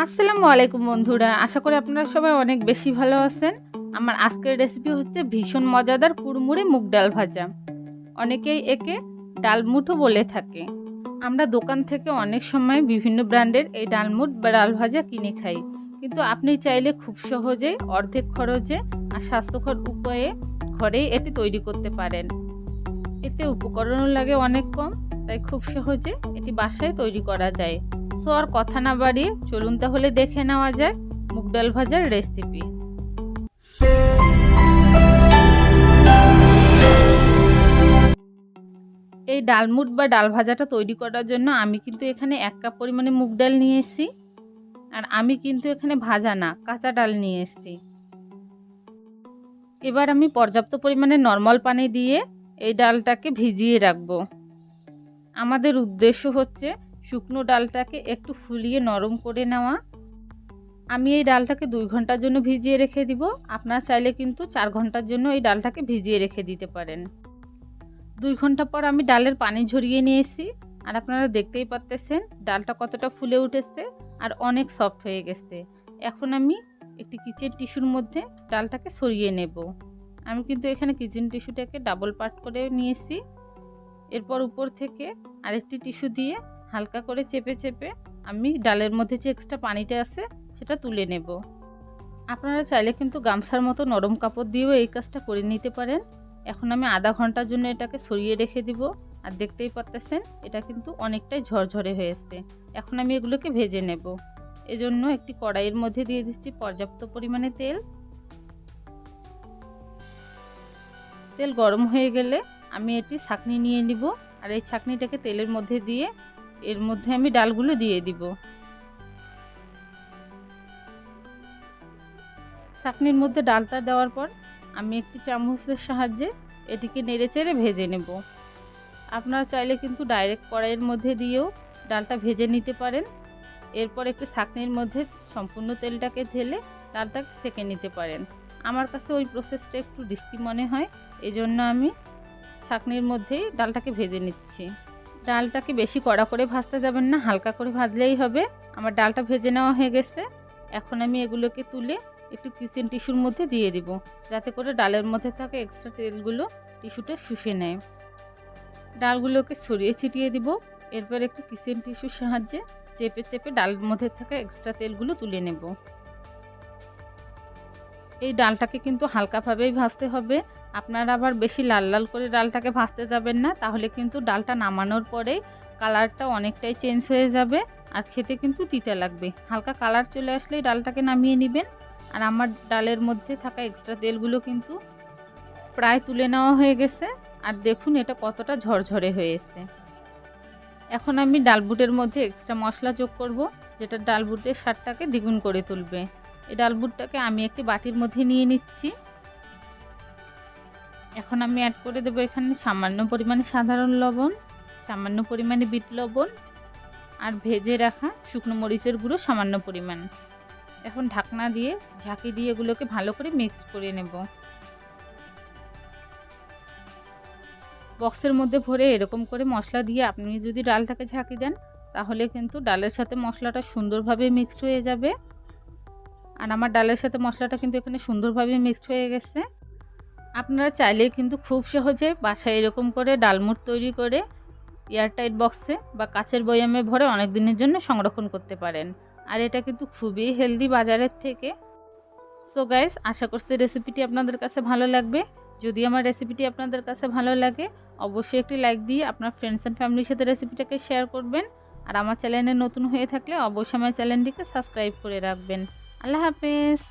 আসসালামু আলাইকুম বন্ধুরা। আশা করি আপনারা সবাই অনেক বেশি ভালো আছেন। আমার আজকের রেসিপি হচ্ছে ভীষণ মজাদার কুড়মুড়ে মুগ ডাল ভাজা। অনেকেই একে ডালমুঠও বলে থাকে। আমরা দোকান থেকে অনেক সময় বিভিন্ন ব্র্যান্ডের এই ডালমুট বা ডাল ভাজা কিনে খাই। কিন্তু আপনি চাইলে খুব সহজে অর্ধেক খরচে আর স্বাস্থ্যকর উপায়ে ঘরেই এটি তৈরি করতে পারেন। এতে উপকরণও লাগে অনেক কম, তাই খুব সহজে এটি বাসায় তৈরি করা যায়। সো আর কথা না বাড়িয়ে চলুন তাহলে দেখে নেওয়া যায় মুগ ডাল ভাজার রেসিপি এই ডালমুট বা ডাল ভাজাটা তৈরি করার জন্য আমি কিন্তু এখানে এক কাপ পরিমাণে মুগ ডাল নিয়ে এসেছি আর আমি কিন্তু এখানে ভাজা না, কাঁচা ডাল নিয়ে এসেছি এবার আমি পর্যাপ্ত পরিমাণে নর্মাল পানি দিয়ে এই ডালটাকে ভিজিয়ে রাখব। আমাদের উদ্দেশ্য হচ্ছে শুকনো ডালটাকে একটু ফুলিয়ে নরম করে নেওয়া। আমি এই ডালটাকে দুই ঘণ্টার জন্য ভিজিয়ে রেখে দিব। আপনারা চাইলে কিন্তু চার ঘণ্টার জন্য এই ডালটাকে ভিজিয়ে রেখে দিতে পারেন। দুই ঘণ্টা পর আমি ডালের পানি ঝরিয়ে নিয়েছি। আর আপনারা দেখতেই পারতেছেন, ডালটা কতটা ফুলে উঠেছে আর অনেক সফট হয়ে গেছে। এখন আমি একটি কিচেন টিস্যুর মধ্যে ডালটাকে সরিয়ে নেব। আমি কিন্তু এখানে কিচেন টিস্যুটাকে ডাবল পার্ট করে নিয়েছি। এরপর উপর থেকে আরেকটি টিস্যু দিয়ে হালকা করে চেপে চেপে আমি ডালের মধ্যে যে এক্সট্রা পানিটা আছে সেটা তুলে নেব। আপনারা চাইলে কিন্তু গামছার মতো নরম কাপড় দিয়েও এই কাজটা করে নিতে পারেন। এখন আমি আধা ঘণ্টার জন্য এটাকে সরিয়ে রেখে দিব। আর দেখতেই পারতেছেন, এটা কিন্তু অনেকটাই ঝরঝরে হয়েছে। এখন আমি এগুলোকে ভেজে নেব। এজন্য একটি কড়াইয়ের মধ্যে দিয়ে দিচ্ছি পর্যাপ্ত পরিমাণে তেল। তেল গরম হয়ে গেলে আমি এটি ছাকনি নিয়ে নিব। আর এই ছাকনিটাকে তেলের মধ্যে দিয়ে এর মধ্যে আমি ডালগুলো দিয়ে দিব। ছাকনির মধ্যে ডালটা দেওয়ার পর আমি একটি চামচের সাহায্যে এটিকে নেড়ে চেড়ে ভেজে নেব। আপনারা চাইলে কিন্তু ডাইরেক্ট কড়াইয়ের মধ্যে দিয়েও ডালটা ভেজে নিতে পারেন। এরপর একটি ছাকনির মধ্যে সম্পূর্ণ তেলটাকে ঢেলে ডালটাকে সেঁকে নিতে পারেন। আমার কাছে ওই প্রসেসটা একটু রিস্কি মনে হয়, এজন্য আমি ছাকনির মধ্যেই ডালটাকে ভেজে নিচ্ছি। ডালটাকে বেশি কড়া করে ভাজতে যাবেন না, হালকা করে ভাজলেই হবে। আমার ডালটা ভেজে নেওয়া হয়ে গেছে। এখন আমি এগুলোকে তুলে একটু কিচেন টিস্যুর মধ্যে দিয়ে দিব, যাতে করে ডালের মধ্যে থাকা এক্সট্রা তেলগুলো টিস্যুটা শুষে নেয়। ডালগুলোকে ছড়িয়ে ছিটিয়ে দিব, এরপর একটু কিচেন টিস্যুর সাহায্যে চেপে চেপে ডালের মধ্যে থাকা এক্সট্রা তেলগুলো তুলে নেব। এই ডালটাকে কিন্তু হালকাভাবেই ভাজতে হবে। আপনারা আবার বেশি লাল লাল করে ডালটাকে ভাজতে যাবেন না, তাহলে কিন্তু ডালটা নামানোর পরেই কালারটা অনেকটাই চেঞ্জ হয়ে যাবে আর খেতে কিন্তু তিতা লাগবে। হালকা কালার চলে আসলেই ডালটাকে নামিয়ে নেবেন। আর আমার ডালের মধ্যে থাকা এক্সট্রা তেলগুলো কিন্তু প্রায় তুলে নেওয়া হয়ে গেছে। আর দেখুন এটা কতটা ঝরঝরে হয়েছে এখন আমি ডালবুটের মধ্যে এক্সট্রা মশলা যোগ করব, যেটা ডালবুটের স্বাদটাকে দ্বিগুণ করে তুলবে। এই ডালবুটটাকে আমি একটি বাটির মধ্যে নিয়ে নিচ্ছি। এখন আমি অ্যাড করে দেবো এখানে সামান্য পরিমাণে সাধারণ লবণ, সামান্য পরিমাণে বিট লবণ আর ভেজে রাখা শুকনো মরিচের গুঁড়ো সামান্য পরিমাণ। এখন ঢাকনা দিয়ে ঝাঁকি দিয়ে এগুলোকে ভালো করে মিক্সড করে নেব। বক্সের মধ্যে ভরে এরকম করে মশলা দিয়ে আপনি যদি ডালটাকে ঝাঁকি দেন, তাহলে কিন্তু ডালের সাথে মশলাটা সুন্দরভাবে মিক্সড হয়ে যাবে। আর আমার ডালের সাথে মশলাটা কিন্তু এখানে সুন্দরভাবে মিক্সড হয়ে গেছে। আপনারা চাইলে কিন্তু খুব সহজে বাসায় এরকম করে ডালমুট তৈরি করে এয়ারটাইট বক্সে বা কাচের বয়ামে ভরে অনেক দিনের জন্য সংরক্ষণ করতে পারেন। আর এটা কিন্তু খুবই হেলদি বাজারের থেকে। সো গাইস আশা করছি রেসিপিটি আপনাদের কাছে ভালো লাগবে। যদি আমার রেসিপিটি আপনাদের কাছে ভালো লাগে, অবশ্যই একটি লাইক দিয়ে আপনার ফ্রেন্ডস অ্যান্ড ফ্যামিলির সাথে রেসিপিটাকে শেয়ার করবেন। আর আমার চ্যানেলে নতুন হয়ে থাকলে অবশ্যই আমার চ্যানেলটিকে সাবস্ক্রাইব করে রাখবেন। আল্লাহ হাফেজ